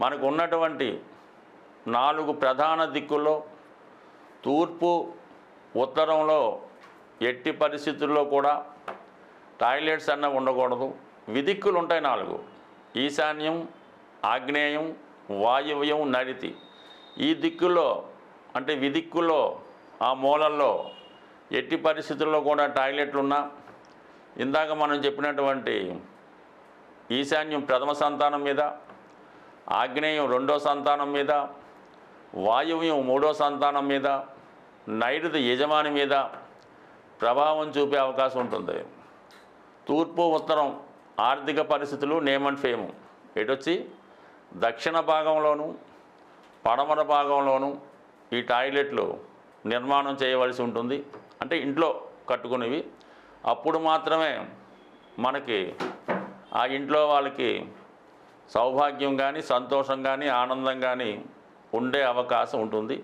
మనకు ఉన్నటువంటి నాలుగు ప్రధాన దిక్కుల్లో తూర్పు ఉత్తరంలో ఎట్టి పరిస్థితుల్లో కూడా టాయిలెట్స్ అన్న ఉండకూడదు. విదిక్కులు ఉంటాయి నాలుగు. ఈశాన్యం ఆగ్నేయం వాయువ్యం నడితి. ఈ దిక్కుల్లో అంటే విదిక్కుల్లో ఆ మూలల్లో ఎట్టి పరిస్థితుల్లో కూడా టాయిలెట్లు ఉన్నా ఇందాక మనం చెప్పినటువంటి ఈశాన్యం ప్రథమ సంతానం మీద ఆగ్నేయం రెండో సంతానం మీద వాయువ్యం మూడో సంతానం మీద నైరుతి యజమాని మీద ప్రభావం చూపే అవకాశం ఉంటుంది. తూర్పు ఉత్తరం ఆర్థిక పరిస్థితులు నేమ్ అండ్ ఫేమ్. ఎటొచ్చి? దక్షిణ భాగంలోను పడమర భాగంలోను ఈ టాయిలెట్లు నిర్మాణం చేయవలసి ఉంటుంది. అంటే ఇంట్లో కట్టుకునేవి. అప్పుడు మాత్రమే మనకి ఆ ఇంట్లో వాళ్ళకి సౌభాగ్యం కానీ సంతోషం కానీ ఆనందం కానీ ఉండే అవకాశం ఉంటుంది.